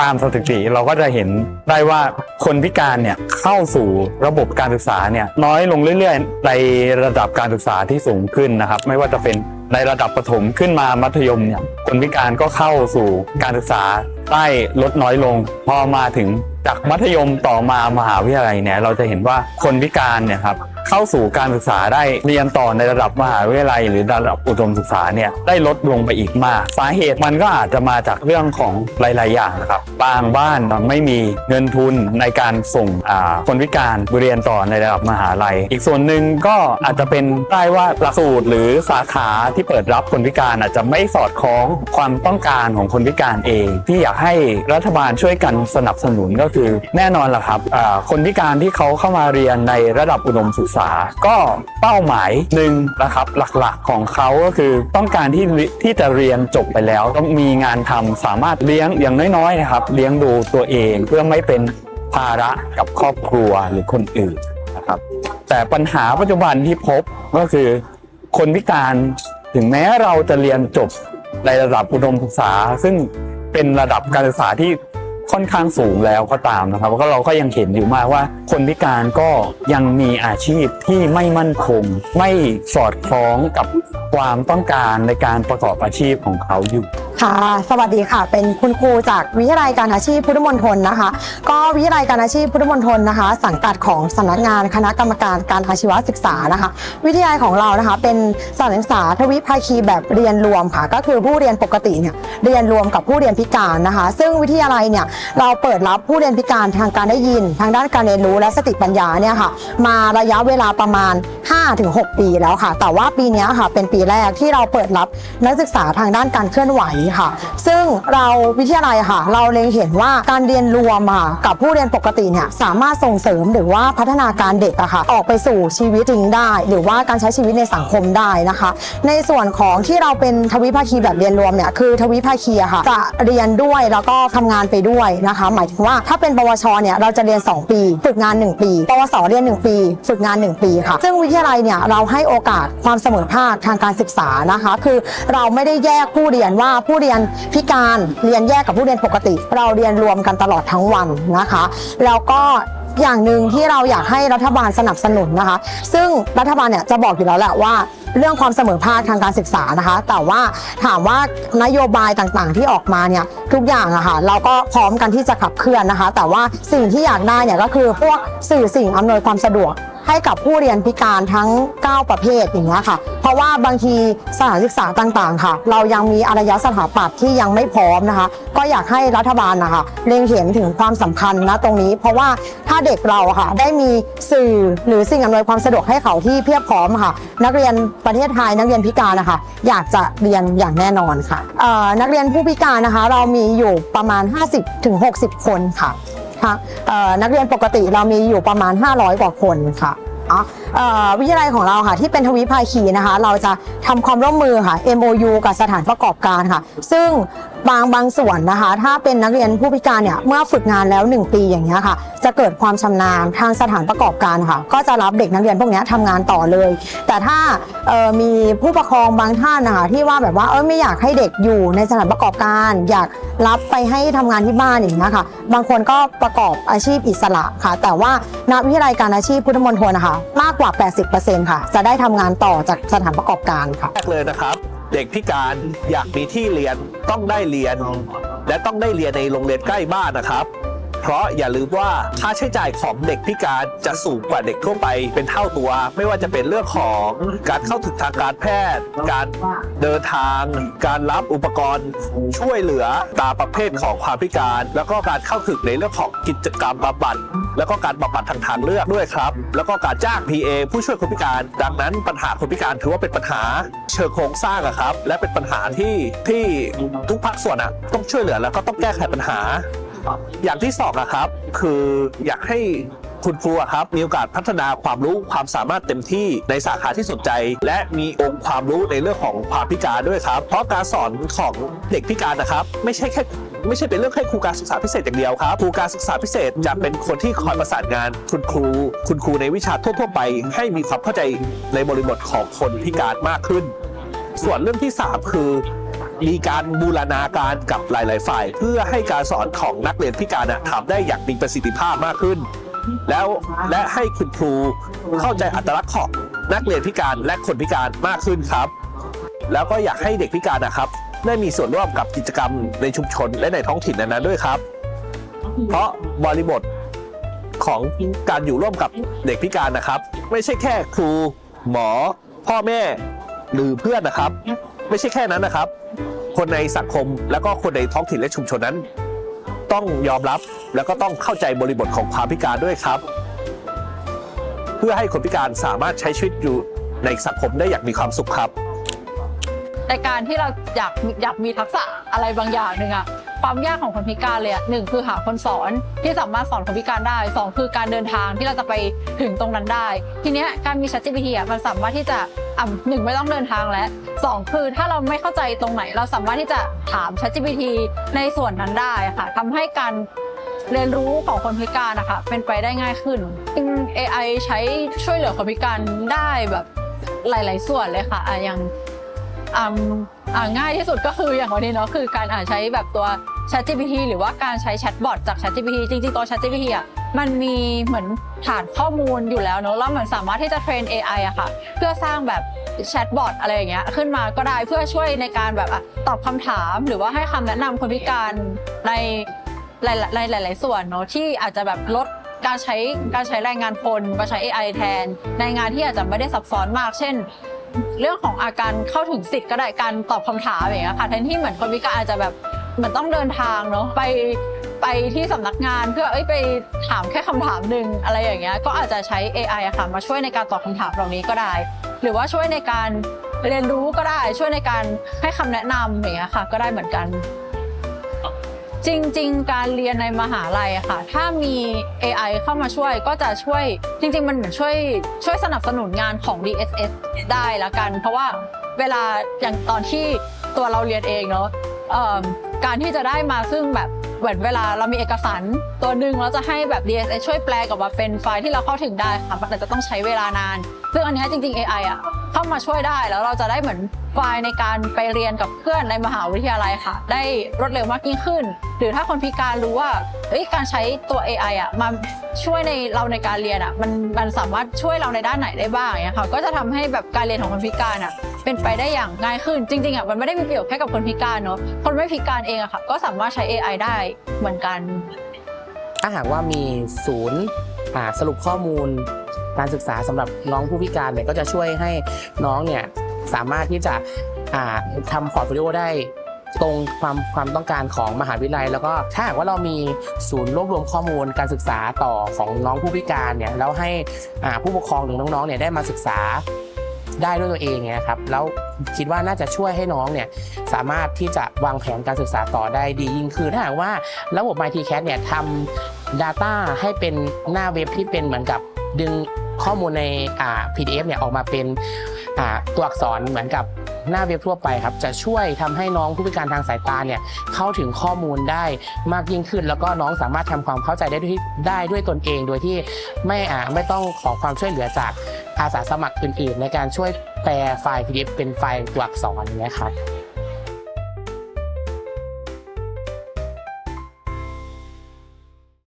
ตามสถิติเราก็จะเห็นได้ว่าคนพิการเนี่ยเข้าสู่ระบบการศึกษาเนี่ยน้อยลงเรื่อยๆ ในระดับการศึกษาที่สูงขึ้นนะครับ ไม่ว่าจะเป็นในระดับประถมขึ้นมามัธยมเนี่ยคนพิการก็เข้าสู่การศึกษาได้ลดน้อยลง พอมาถึงจากมัธยมต่อมามหาวิทยาลัยเนี่ยเราจะเห็นว่าคนพิการเนี่ยครับเข้าสู่การศึกษาได้เรียนต่อในระดับมหาวิทยาลัย หรือระดับอุดมศึกษาเนี่ยได้ลดลงไปอีกมาก สาเหตุมันก็อาจจะมาจากเรื่องของหลาย ๆ อย่างนะครับบางบ้านไม่มีเงินทุนในการส่งคนพิการเรียนต่อในระดับมหาลัย อีกส่วนหนึ่งก็อาจจะเป็นได้ว่าหลักสูตรหรือสาขาที่เปิดรับคนพิการอาจจะไม่สอดคล้องความต้องการของคนพิการเอง ที่อยากให้รัฐบาลช่วยกันสนับสนุนก็คือ แน่นอนแหละครับคนพิการที่เขาเข้ามาเรียนในระดับอุดมศึกษาก็เป้าหมายหนึ่งนะครับหลักๆของเขาก็คือต้องการที่ที่จะเรียนจบไปแล้วต้องมีงานทำสามารถเลี้ยงอย่างน้อยๆนะครับ เลี้ยงดูตัวเองเพื่อไม่เป็นภาระกับครอบครัวหรือคนอื่นนะครับ แต่ปัญหาปัจจุบันที่พบก็คือ คนพิการถึงแม้เราจะเรียนจบในระดับอุดมศึกษา ซึ่งเป็นระดับการศึกษาที่ ค่อนข้างสูงแล้วก็ตามนะครับก็เราก็ยังเห็นอยู่มากว่า คนพิการก็ยังมีอาชีพที่ไม่มั่นคง ไม่สอดคล้องกับความต้องการในการประกอบอาชีพของเขาอยู่ ค่ะ สวัสดีค่ะ เป็นคุณครูจากวิทยาลัยการอาชีพพุทธมณฑลนะคะ ก็วิทยาลัยการอาชีพพุทธมณฑลนะคะ สังกัดของสำนักงานคณะกรรมการการอาชีวศึกษานะคะ วิทยาลัยของเรานะคะ เป็นสถานศึกษาทวิภาคีแบบเรียนรวมค่ะ ก็คือผู้เรียนปกติเนี่ยเรียนรวมกับผู้เรียนพิการนะคะ ซึ่งวิทยาลัยเนี่ยเราเปิดรับผู้เรียนพิการทางการได้ยิน ทางด้านการเรียนรู้และสติปัญญาเนี่ยค่ะ มาระยะเวลาประมาณ 5-6 ปีแล้วค่ะ แต่ว่าปีนี้ค่ะเป็นปีแรกที่เราเปิดรับนักศึกษาทางด้านการเคลื่อนไหวค่ะ ซึ่งเราวิทยาลัยค่ะ เราเล็งเห็นว่าการเรียนรวมค่ะกับผู้เรียนปกติเนี่ยสามารถส่งเสริมหรือว่าพัฒนาการเด็กอะค่ะออกไปสู่ชีวิตจริงได้ หรือว่าการใช้ชีวิตในสังคมได้นะคะ ในส่วนของที่เราเป็นทวิภาคีแบบเรียนรวมเนี่ยคือทวิภาคีอะค่ะจะเรียนด้วยแล้วก็ทำงานไปด้วยนะคะ หมายถึงว่าถ้าเป็นปวชเนี่ยเราจะเรียน 2 ปีฝึกงาน 1 ปีปวสเรียน 1 ปี ฝึกงาน 1 ปีค่ะ ซึ่งวิทยาลัยเนี่ยเราให้โอกาสความเสมอภาคทางการศึกษานะคะ คือเราไม่ได้แยกผู้เรียนว่าผู้เรียนพิการเรียนแยกกับผู้เรียนปกติ เราเรียนรวมกันตลอดทั้งวันนะคะ แล้วก็อย่างหนึ่งที่เราอยากให้รัฐบาลสนับสนุนนะคะ ซึ่งรัฐบาลเนี่ยจะบอกอยู่แล้วแหละว่าเรื่องความเสมอภาคทางการศึกษานะคะ แต่ว่าถามว่านโยบายต่างๆที่ออกมาเนี่ยทุกอย่างอะค่ะเราก็พร้อมกันที่จะขับเคลื่อนนะคะ แต่ว่าสิ่งที่อยากได้เนี่ยก็คือพวกสื่อสิ่งอำนวยความสะดวก ให้กับผู้เรียนพิการทั้ง 9 ประเภทอย่างเงี้ยค่ะ เพราะว่าบางทีสถานศึกษาต่างๆ ค่ะ เรายังมีอารยสถาปัตย์ที่ยังไม่พร้อมนะคะ ก็อยากให้รัฐบาลนะคะเล็งเห็นถึงความสำคัญนะตรงนี้ เพราะว่าถ้าเด็กเราค่ะ ได้มีสื่อหรือสิ่งอำนวยความสะดวกให้เขาที่เพียบพร้อมค่ะ นักเรียนประเทศไทยนักเรียนพิการนะคะ อยากจะเรียนอย่างแน่นอนค่ะนักเรียนผู้พิการนะคะ เรามีอยู่ประมาณ 50-60 คนค่ะค่ะเอ่อ นักเรียนปกติเรามีอยู่ประมาณ 500 กว่าคนค่ะวิทยาลัยของเราค่ะที่เป็นทวิภาคีนะคะ เราจะทำความร่วมมือค่ะ MOU กับสถานประกอบการค่ะ ซึ่ง บางบางส่วนนะคะ ถ้าเป็นนักเรียนผู้พิการเนี่ยเมื่อฝึกงานแล้ว 1 ปีอย่างเงี้ยค่ะ จะเกิดความชำนาญทางสถานประกอบการค่ะ ก็จะรับเด็กนักเรียนพวกเนี้ยทำงานต่อเลย แต่ถ้ามีผู้ปกครองบางท่านนะคะที่ว่าแบบว่าเออไม่อยากให้เด็กอยู่ในสถานประกอบการ อยากรับไปให้ทำงานที่บ้านอย่างเงี้ยค่ะ บางคนก็ประกอบอาชีพอิสระค่ะ แต่ว่าณวิทยาลัยการอาชีพพุทธมณฑลนะคะ มากกว่า 80%ค่ะ จะได้ทำงานต่อจากสถานประกอบการค่ะแรกเลยนะครับ เด็กพิการอยากมีที่เรียนต้องได้เรียน และต้องได้เรียนในโรงเรียนใกล้บ้านนะครับ เพราะอย่าลืมว่าค่าใช้จ่ายของเด็กพิการจะสูงกว่าเด็กทั่วไปเป็นเท่าตัว ไม่ว่าจะเป็นเรื่องของการเข้าถึงทางการแพทย์ การเดินทาง การรับอุปกรณ์ ช่วยเหลือตามประเภทของความพิการ แล้วก็การเข้าถึงในเรื่องของกิจกรรมบำบัด แล้วก็การบำบัดทางทางเลือกด้วยครับ แล้วก็การจ้าง PA ผู้ช่วยคนพิการ ดังนั้นปัญหาคนพิการถือว่าเป็นปัญหาเชิงโครงสร้างอะครับ และเป็นปัญหาที่ที่ทุกภาคส่วนอะต้องช่วยเหลือแล้วก็ต้องแก้ไขปัญหา อย่างที่สองนะครับ คืออยากให้ คุณครูครับมีโอกาสพัฒนาความรู้ความสามารถเต็มที่ในสาขาที่สนใจ และมีองค์ความรู้ในเรื่องของความพิการด้วยครับ เพราะการสอนของเด็กพิการนะครับ ไม่ใช่แค่ไม่ใช่เป็นเรื่องแค่ครูการศึกษาพิเศษอย่างเดียวครับครูการศึกษาพิเศษจะเป็นคนที่คอยประสานงาน คุณครู คุณครูในวิชาทั่ว ๆ ไป ให้มีความเข้าใจในบริบทของคนพิการมากขึ้น ส่วนเรื่องที่ 3 คือมีการบูรณาการกับหลาย ๆ ฝ่าย เพื่อให้การสอนของนักเรียนพิการอะทำได้อย่างมีประสิทธิภาพมากขึ้น แล้วและให้คุณครูเข้าใจอัตลักษณ์ของนักเรียนพิการและคนพิการมากขึ้นครับ แล้วก็อยากให้เด็กพิการนะครับ ได้มีส่วนร่วมกับกิจกรรมในชุมชนและในท้องถิ่นนั้นๆด้วยครับ เพราะบริบทของการอยู่ร่วมกับเด็กพิการนะครับ ไม่ใช่แค่ครู หมอ พ่อแม่หรือเพื่อนนะครับ ไม่ใช่แค่นั้นนะครับ คนในสังคมแล้วก็คนในท้องถิ่นและชุมชนนั้น ต้องยอมรับ แล้วก็ต้องเข้าใจบริบทของความพิการด้วยครับ เพื่อให้คนพิการสามารถใช้ชีวิตอยู่ในสังคมได้อย่างมีความสุขครับ ในการที่เราอยากอยากมีทักษะอะไรบางอย่างหนึ่งอะ ความยากของคนพิการเลยอะหนึ่งคือหาคนสอนที่สามารถสอนคนพิการได้สองคือการเดินทางที่เราจะไปถึงตรงนั้นได้ ทีเนี้ยการมี ChatGPT อะมันสามารถที่จะอะหนึ่งไม่ต้องเดินทางแล้วสองคือถ้าเราไม่เข้าใจตรงไหน เราสามารถที่จะถาม ChatGPT ในส่วนนั้นได้ค่ะทำให้การเรียนรู้ของคนพิการนะคะเป็นไปได้ง่ายขึ้นจริง AI ใช้ช่วยเหลือคนพิการได้แบบหลาย ๆ ส่วนเลยค่ะอย่าง อ่าง่ายที่สุดก็คืออย่างวันนี้เนาะคือการอ่านใช้แบบตัว ChatGPT หรือว่าการใช้แชทบอทจาก ChatGPT จริงๆตัว ChatGPT อะมันมีเหมือนฐานข้อมูลอยู่แล้วเนาะแล้วมันสามารถที่จะเทรน AI อะค่ะ เพื่อสร้างแบบแชทบอทอะไรอย่างเงี้ยขึ้นมาก็ได้เพื่อช่วยในการแบบอะตอบคำถามหรือว่าให้คำแนะนำคนพิการในหลายๆหลายๆส่วนเนาะที่อาจจะแบบลดการใช้การใช้แรงงานคนมาใช้ AI แทน ในงานที่อาจจะไม่ได้ซับซ้อนมาก เช่น เรื่องของอาการเข้าถึงสิทธิ์ก็ได้การตอบคำถามอย่างเงี้ยค่ะแทนที่เหมือนคนพิการอาจจะแบบเหมือนต้องเดินทางเนาะไปไปที่สำนักงานเพื่อเอ้ยไปถามแค่คำถามหนึ่งอะไรอย่างเงี้ยก็อาจจะใช้ AI อะค่ะมาช่วยในการตอบคำถามเหล่านี้ก็ได้ หรือว่าช่วยในการเรียนรู้ก็ได้ช่วยในการให้คำแนะนำอย่างเงี้ยค่ะ ก็ได้เหมือนกัน จริง ๆ การเรียนในมหาลัยอะค่ะ ถ้ามี AI เข้ามาช่วยก็จะช่วยจริง ๆ มันเหมือนช่วยช่วยสนับสนุนงานของ DSS ได้ละกัน เพราะว่าเวลาอย่างตอนที่ตัวเราเรียนเองเนาะการที่จะได้มาซึ่งแบบเหมือนเวลาเรามีเอกสารตัวหนึ่งแล้วจะให้แบบ DSS ช่วยแปลกับมาเป็นไฟล์ที่เราเข้าถึงได้ค่ะมันอาจจะต้องใช้เวลานาน ซึ่งอันนี้จริง ๆ AI อะ เข้ามาช่วยได้แล้วเราจะได้เหมือนไฟล์ในการไปเรียนกับเพื่อนในมหาวิทยาลัยค่ะ ได้รวดเร็วมากยิ่งขึ้น หรือถ้าคนพิการรู้ว่าเอ้ยการใช้ตัว AI อะมาช่วยในเราในการเรียนอะมันมันสามารถช่วยเราในด้านไหนได้บ้างเงี้ยค่ะก็จะทำให้แบบการเรียนของคนพิการอะเป็นไปได้อย่างง่ายขึ้น จริงๆอะมันไม่ได้มีประโยชน์แค่กับคนพิการเนาะคนไม่พิการเองอะค่ะก็สามารถใช้ AI ได้เหมือนกัน ถ้าหากว่ามีศูนย์อ่าสรุปข้อมูล การศึกษาสำหรับน้องผู้พิการเนี่ยก็จะช่วยให้น้องเนี่ยสามารถที่จะอ่าทำพอร์ตโฟลิโอได้ตรงความความต้องการของมหาวิทยาลัย แล้วก็ถ้าหากว่าเรามีศูนย์รวบรวมข้อมูลการศึกษาต่อของน้องผู้พิการเนี่ยแล้วให้ผู้ปกครองหรือน้องๆเนี่ยได้มาศึกษาได้ด้วยตัวเองเนี่ยครับแล้วคิดว่าน่าจะช่วยให้น้องเนี่ยสามารถที่จะวางแผนการศึกษาต่อได้ดียิ่งขึ้นถ้าหากว่าระบบ MyTCAT เนี่ยทำ Data ให้เป็นหน้าเว็บที่เป็นเหมือนกับ ดึงข้อมูลใน PDF เนี่ยออกมาเป็นตัวอักษรเหมือนกับหน้าเว็บทั่วไปครับ จะช่วยทำให้น้องผู้พิการทางสายตาเนี่ยเข้าถึงข้อมูลได้มากยิ่งขึ้น แล้วก็น้องสามารถทำความเข้าใจได้ด้วยได้ด้วยตนเอง โดยที่ไม่อ่าไม่ต้องขอความช่วยเหลือจากอาสาสมัครอื่นๆ ในการช่วยแปลไฟล์ PDF เป็นไฟล์ตัวอักษรอย่างเงี้ยครับ